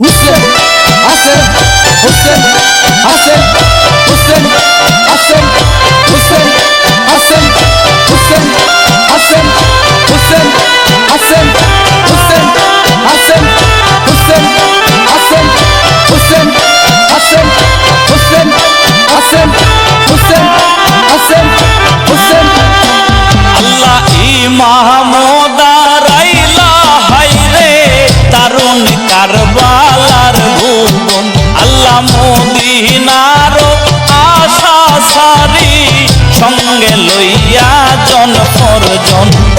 Hussein, Hassan, Hussein, Hassan, Hussein. done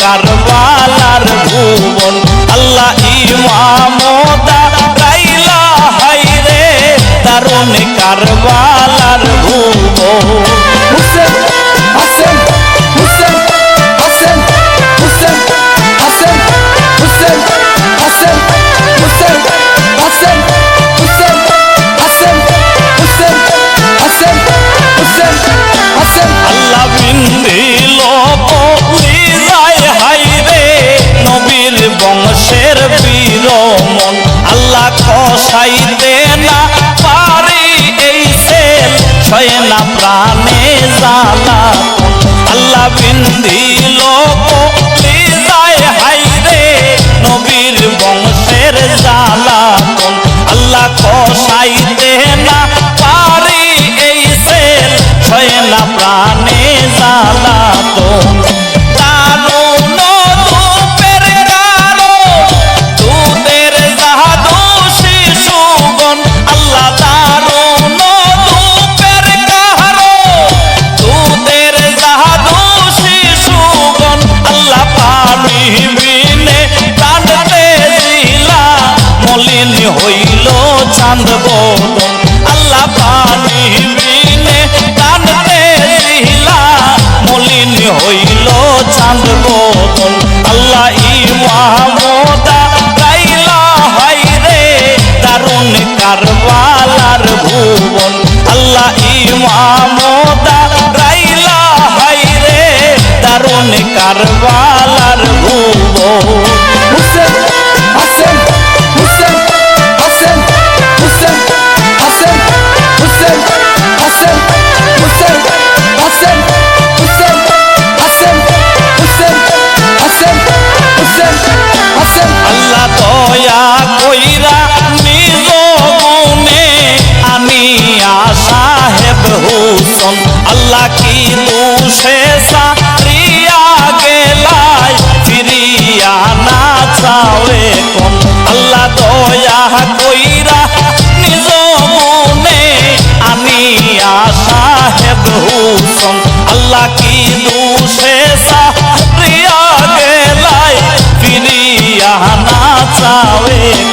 কারবালার ভুবন আল্লাহ ইমামদা Raila হাইরে তারুণ কারবাল পোষাইতে না পারি এই সেল ছয় না প্রাণে জ্বালা। আল্লাহ বিন্দি লোক কারবালার ভুব হুসেন, হাসেন হুসেন হাসেন হুসেন হাসেন হুসেন হাসেন হুসেন হাসেন হুসেন হাসেন হুসেন হাসেন হুসেন, হাসেন। আল্লাহ দয়া কইরা নিজ গুনে আনিয়া সাহেব হুসন। আল্লাহ কি দোষে লাকিনু শেষা রিয়া গেলায় ফিরিয়া না চাওয়ে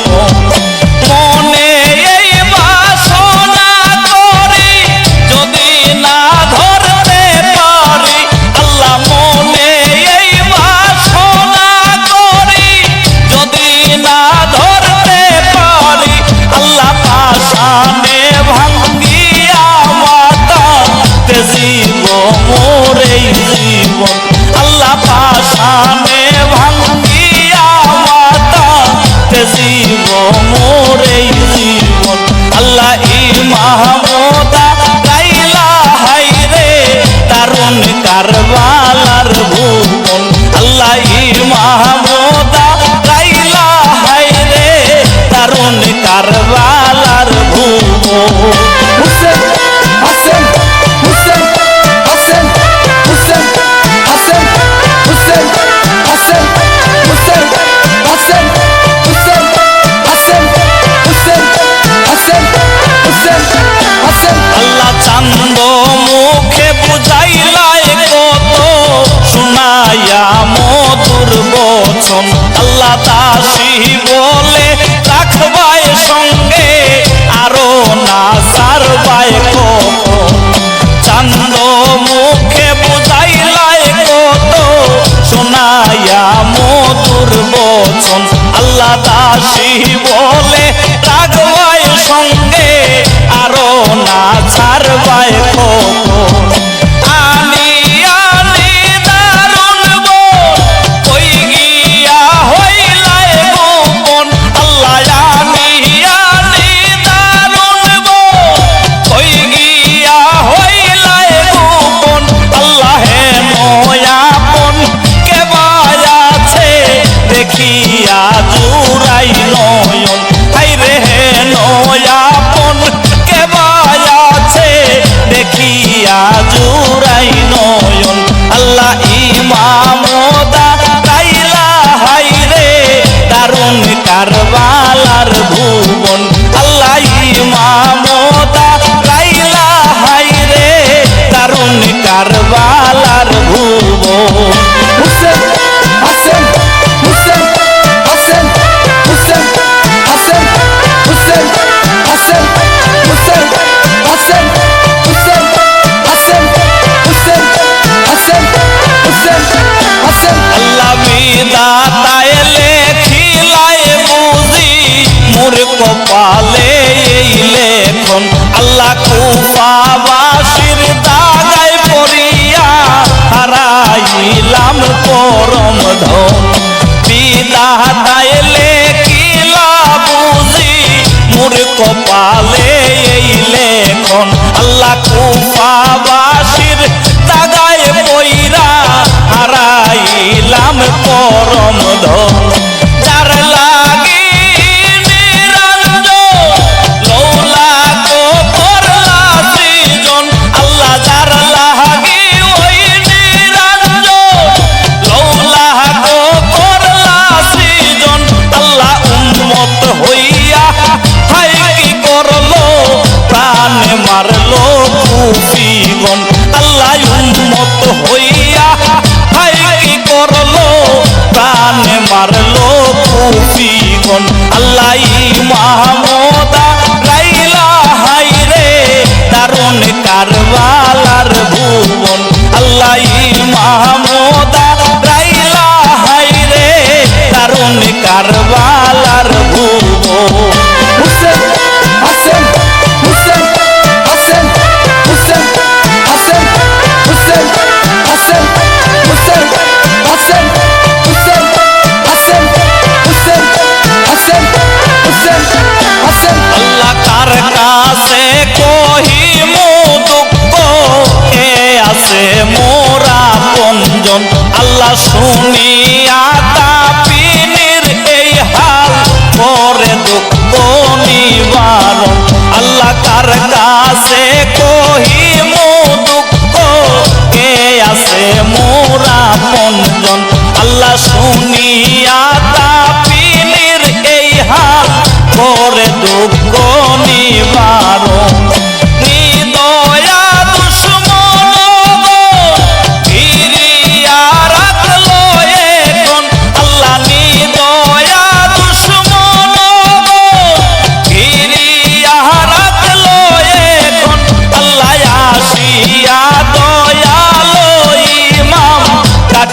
বচন আল্লাহ দাসী বলে রাগবায় সঙ্গে আরও না ছাড়বায় খোপ তাইলে কিলা বুঝি? মোর কপালে এই লেখন। আল্লাহ কুফাবাসীর তাগায় পইরা হারাইলাম পরম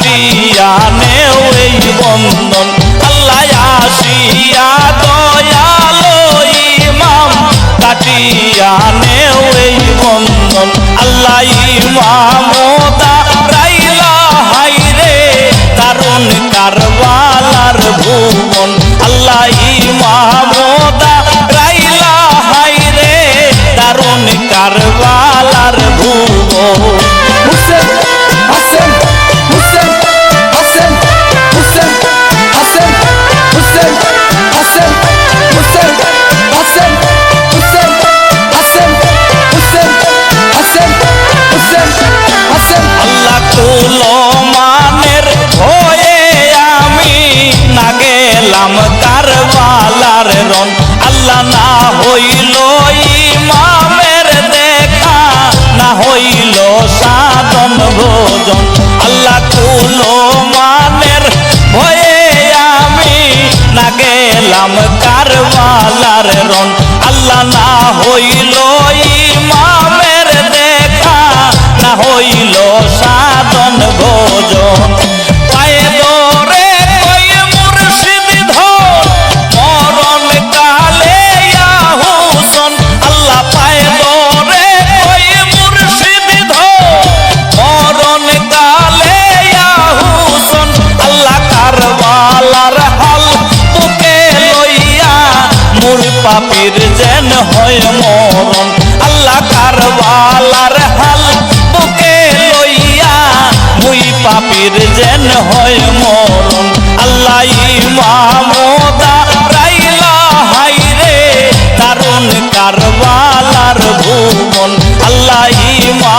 কাটিয়া নেও এই বন্ধন, আল্লাহ আসিয়া দয়ালো ইমাম। কাটিয়া নেও এই বন্ধন, আল্লাহ ইমাম রাইলা হাইরে কারণ কারবালার ভুবন, আল্লাহ ইমাম রণ যেন হয় মরণ। আল্লাহ কারবালার হাল বুকে লইয়া মুই পাপির যেন হয় মরণ। আল্লাহ ইমামদা রাইলা হাই রে, দারুণ কারবালার ভুবন। আল্লাহ ইমা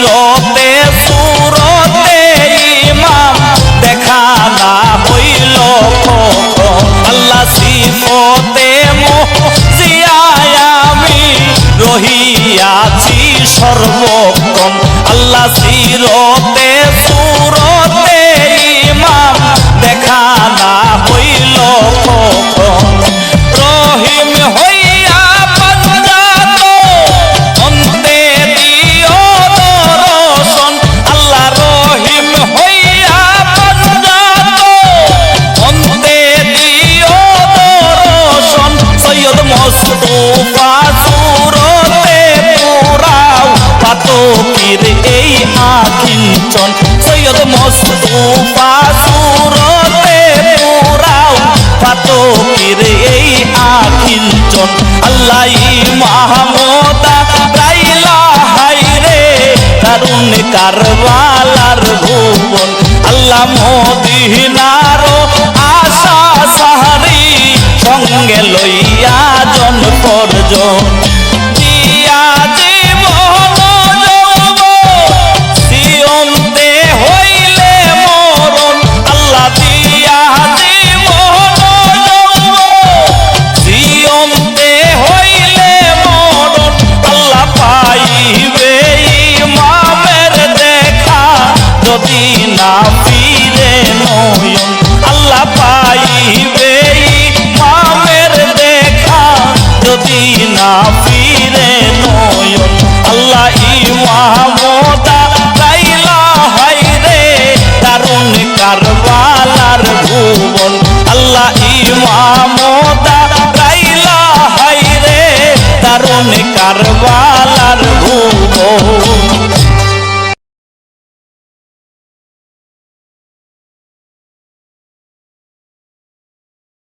হইলতে সুরতে ইমাম দেখা না হইল আল্লাহ সিফতে আমি রহিয়াছি সর্বক্ষণ আল্লাহ সিরতে কারবালার ভুবন। আল্লাহ মদিনার আশা সাহারি সঙ্গে লইয়া জন পর্যন্ত